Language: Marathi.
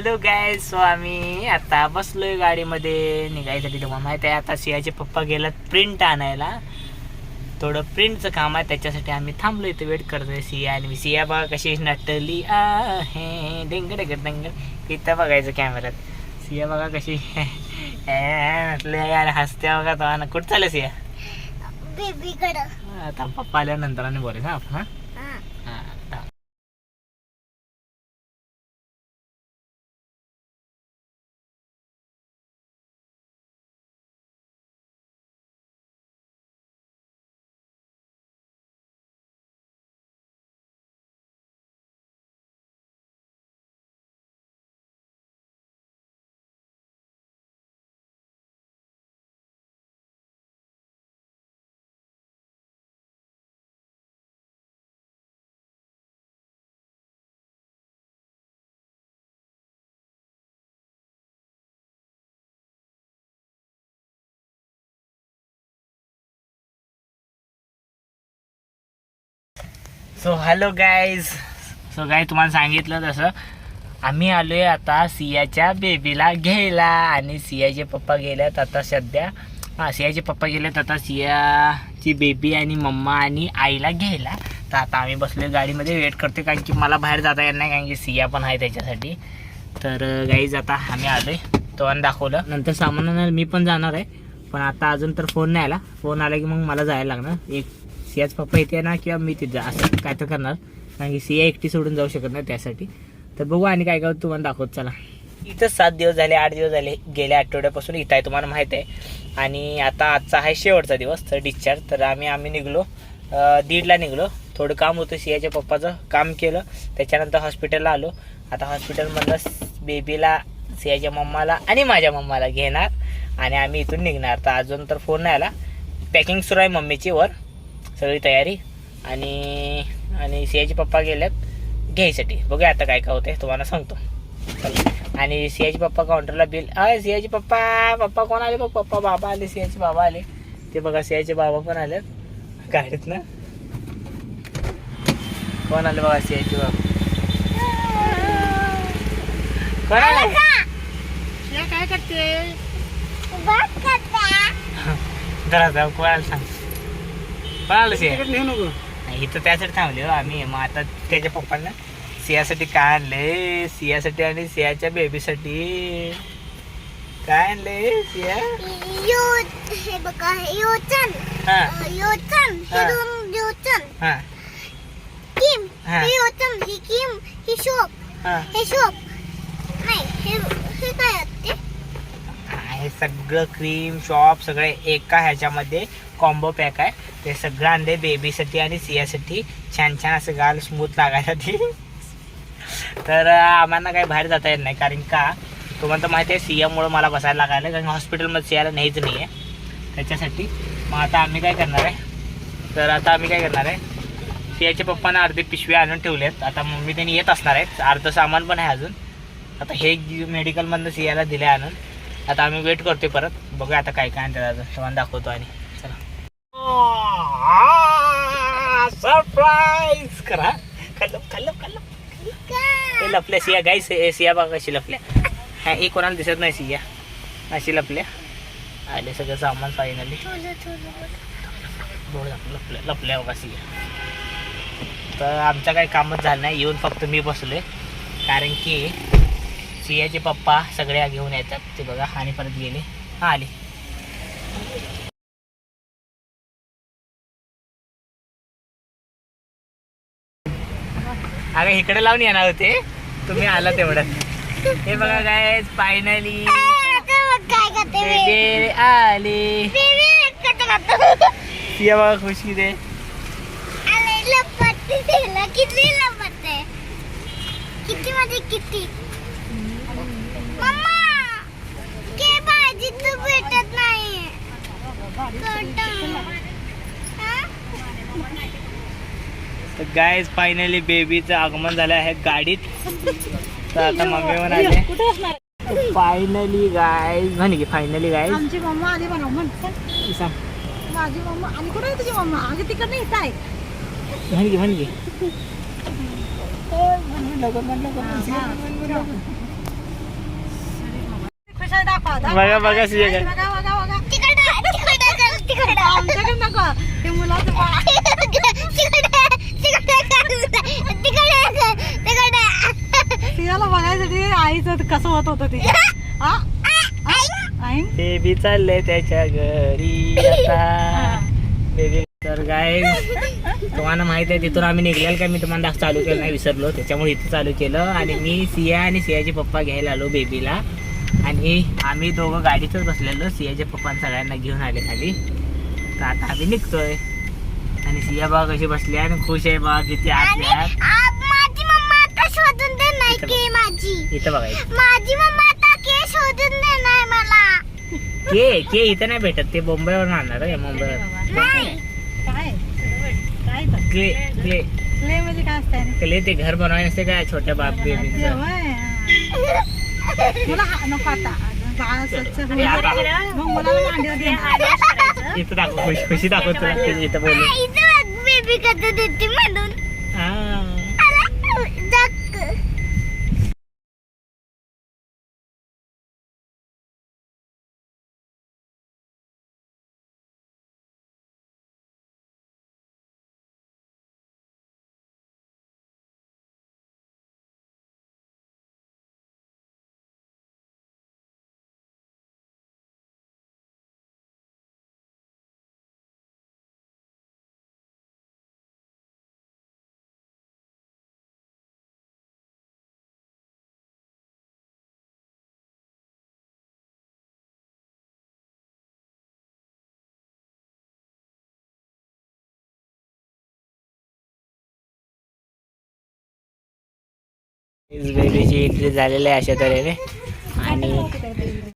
हॅलो गाय सो आम्ही आता बसलोय गाडीमध्ये. निघायसाठी तुम्हाला माहिती आहे आता सियाचे पप्पा गेलात प्रिंट आणायला. थोडं प्रिंटचं काम आहे त्याच्यासाठी आम्ही थांबलो इथे वेट करतोय सिया आणि सिया बघा कशी नटली आहे. डेंग डेंग डेंग. इथं बघायचं कॅमेऱ्यात सिया बघा कशी नटली आणि हसत्या बघा तो. कुठं चाललं सिया? आता पप्पा आल्यानंतर आणि बोलायचं आपण so hello guys so guy तुम्हाला सांगितलं तसं. आम्ही आलो आहे आता सियाच्या बेबीला घ्यायला. आणि सियाचे पप्पा गेल्यात आता सध्या. हां सियाचे पप्पा गेलेत आता सियाची बेबी आणि मम्मा आणि आईला घ्यायला. तर आता आम्ही बसलोय गाडीमध्ये. वेट करते कारण की मला बाहेर जाता येत नाही कारण की सिया पण आहे त्याच्यासाठी. तर गाईज आता आम्ही आलोय. तो आणि दाखवलं. नंतर सामान मी पण जाणार आहे. पण आता अजून तर फोन नाही आला. फोन आला की मग मला जायला लागणार. एक सियाच पप्पा इथे ना किंवा मी तिथे असं काय तर करणार. कारण की सिया एकटी सोडून जाऊ शकत नाही त्यासाठी. तर बघू आणि काय काय तुम्हाला दाखवत चला. इथं सात दिवस झाले आठ दिवस झाले गेल्या आठवड्यापासून इथं आहे तुम्हाला माहीत आहे. आणि आता आजचा आहे शेवटचा दिवस तर डिस्चार्ज तर आम्ही आम्ही निघलो दीडला निघलो. थोडं काम होतं सियाच्या पप्पाचं काम केलं. त्याच्यानंतर हॉस्पिटलला आलो. आता हॉस्पिटलमधनं बेबीला सियाच्या मम्माला आणि माझ्या मम्माला घेणार. आणि आम्ही इथून निघणार. तर अजून तर फोन नाही आला. पॅकिंग सुरू आहे मम्मीची वर. सगळी तयारी आणि आणि सियाचे पप्पा गेल्यात घ्यायसाठी. बघूया आता काय काय होते तुम्हाला सांगतो. चला. आणि सियाचे पप्पा काउंटरला बिल अय सियाचे पप्पा पप्पा कोण आले बघ पप्पा बाबा आले सियाचे बाबा आले. ते बघा सियाचे बाबा पण आलेत. गाडीत ना? कोण आले बघा सियाचे बाबा? कोण आले? काय करते बात करता. जरा जाऊ कोणाला सांग? सिया इथं त्यासाठी थांबले हो आम्ही. मग आता त्याच्या पप्पांना सियासाठी काय आणले? सियासाठी आणि सियाच्या बेबीसाठी काय आणले सिया? यो हे बघा हे योचन. हा. अं, योचन. हे. हा. दोन योचन. हा. किम. हा. हे योचन. ही किम ही शोप हा. हे शोप नाही हे हे काय असते हे सगळं क्रीम शॉप सगळे एका ह्याच्यामध्ये. कॉम्बो पॅक आहे. ते सगळं आणले बेबीसाठी आणि सियासाठी. छान छान असं गाल स्मूथ लागायसाठी. तर आम्हाला काही बाहेर जाता येत नाही. कारण का? तुम्हाला तर माहिती आहे सियामुळं मला बसायला लागायला कारण हॉस्पिटलमध्ये सियाला नाहीच नाही आहे त्याच्यासाठी. मग आता आम्ही काय करणार आहे? तर आता आम्ही काय करणार आहे? सियाच्या पप्पांना अर्धे पिशवी आणून ठेवलेत. आता मम्मी त्यांनी येत असणार आहेत. अर्धं सामान पण आहे अजून. आता हे मेडिकलमधनं सियाला दिले आणून. आता आम्ही वेट करतोय परत. बघूया आता काय काय आणतात अजून. तुम्हाला दाखवतो आणि. सरप्राईज करा. कल्लप कल्लप कल्लप ए लपल्या सिया. गाई सिया बघा कशी लपल्या. हा एक कोणाला दिसत नाही सिया. अशी लपल्या. आले सगळं सामान फायनली थोडं लपल्या लपल्या बघा सिया. तर आमचं काही कामच झालं नाही. येऊन फक्त मी बसलोय. कारण की सियाचे पप्पा सगळ्या घेऊन येतात. ते बघा आणि परत गेले. हा आले. अगं इकडे लावून येणार होते. तुम्ही आला तेवढं हे बघा काय फायनली काय आले. सिया बघा खुशी दे किती किती किती मम्मा के भाजी तू भेटत नाही तर गायज फायनली बेबीचं आगमन झालं आहे गाडीत. तर आता मम्मी म्हणाले फायनली गायज म्हणे की फायनली गायज आमची मम्मा आली म्हणा म्हण. सांग. माझी मम्मा आणि कुठे आहे तुझी मम्मा? येत आहे. म्हण म्हण. बघा बघा सिया काय. तिकडे नको. ते मुलाचं बाळ. तिकडे तिकडे कर, तिकडे कर, तिकडे सियाला बघायसाठी आईचं कसं होत होतं ते. हा? आई? बेबी चाललंय त्याच्या घरी आता. बेबी तर काय तुम्हाला माहीत आहे तिथून आम्ही निघलेलं काय मी तुम्हाला दाख- चालू केलं नाही विसरलो. त्याच्यामुळे इथं चालू केलं. आणि मी सिया आणि सियाचे पप्पा घ्यायला आलो बेबीला आणि आम्ही दोघं गाडीतच बसलेलो. सियाचे पप्पा सगळ्यांना घेऊन आले खाली. तर आता आम्ही निघतोय. आणि सिया बा कशी बसली आणि खुश आहे बा किती आता. शोधून दे नाही की माझी? इथं बघायचं माझी मम्मा आता के शोधून दे नाही मला. के के इथं नाही भेटत ते मुंबईवरून आणणार आहे मुंबईवर नाही. काय? काय? तर? Clay clay. क्ले म्हणजे काय असतंय? क्ले ते घर बनवायला नसते काय? छोट्या बाप बेबीचं. होय, हा. तुला हा- नको आता. बाळ स्वच्छ होऊन अरे आता- जाईल. मग मुलाला मांडीवर दे. इथं दाखव खुशी खुशी दाखव तुला ते इथं बोलू इथं बेबी कसं देते म्हणून. बेबीची एंट्री झालेली आहे अशा तऱ्हेने. आणि